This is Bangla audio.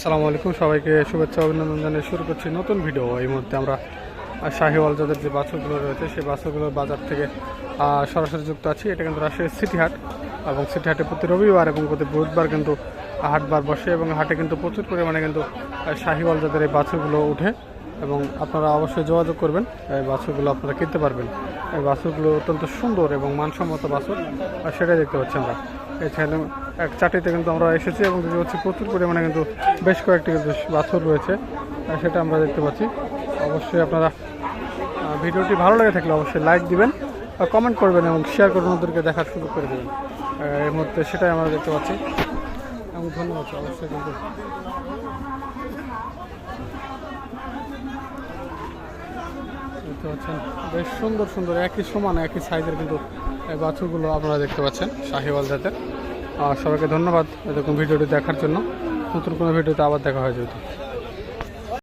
আসসালামু আলাইকুম, সবাইকে শুভেচ্ছা অভিনন্দন জানিয়ে শুরু করছি নতুন ভিডিও। এই মুহূর্তে আমরা শাহিওয়াল যাদের যে বাছুরগুলো রয়েছে, সেই বাছুরগুলোর বাজার থেকে সরাসরি যুক্ত আছি। এটা কিন্তু রাজশাহী সিটি হাট এবং সিটি হাটে প্রতি রবিবার এবং প্রতি বুধবার কিন্তু হাটবার বসে এবং হাটে কিন্তু প্রচুর পরিমাণে কিন্তু শাহিওয়াল যাদের এই বাছুরগুলো উঠে এবং আপনারা অবশ্যই যোগাযোগ করবেন। এই বাছুরগুলো আপনারা কিনতে পারবেন। এই বাছুরগুলো অত্যন্ত সুন্দর এবং মানসম্মত বাছুর সেটাই দেখতে পাচ্ছি আমরা। এছাড়া এক চাটিতে কিন্তু আমরা এসেছি এবং দেখতে পাচ্ছি প্রচুর পরিমাণে কিন্তু বেশ কয়েকটি কিন্তু বাছুর রয়েছে। সেটা আমরা দেখতে পাচ্ছি। অবশ্যই আপনারা ভিডিওটি ভালো লেগে থাকলে অবশ্যই লাইক দিবেন কমেন্ট করবেন এবং শেয়ার করবেন ওদেরকে দেখার সুযোগ করে দেবেন। এই মুহূর্তে সেটাই আমরা দেখতে পাচ্ছি। এবং ধন্যবাদ, অবশ্যই কিন্তু। দেখতে পাচ্ছেন, বেশ সুন্দর সুন্দর, একই সমান, একই সাইজের কিন্তু এই বাছুরগুলো আপনারা দেখতে পাচ্ছেন শাহিওয়াল জাতের। আর সবাইকে ধন্যবাদ এরকম ভিডিওটি দেখার জন্য। নতুন কোনো ভিডিওতে আবার দেখা হয়ে যেত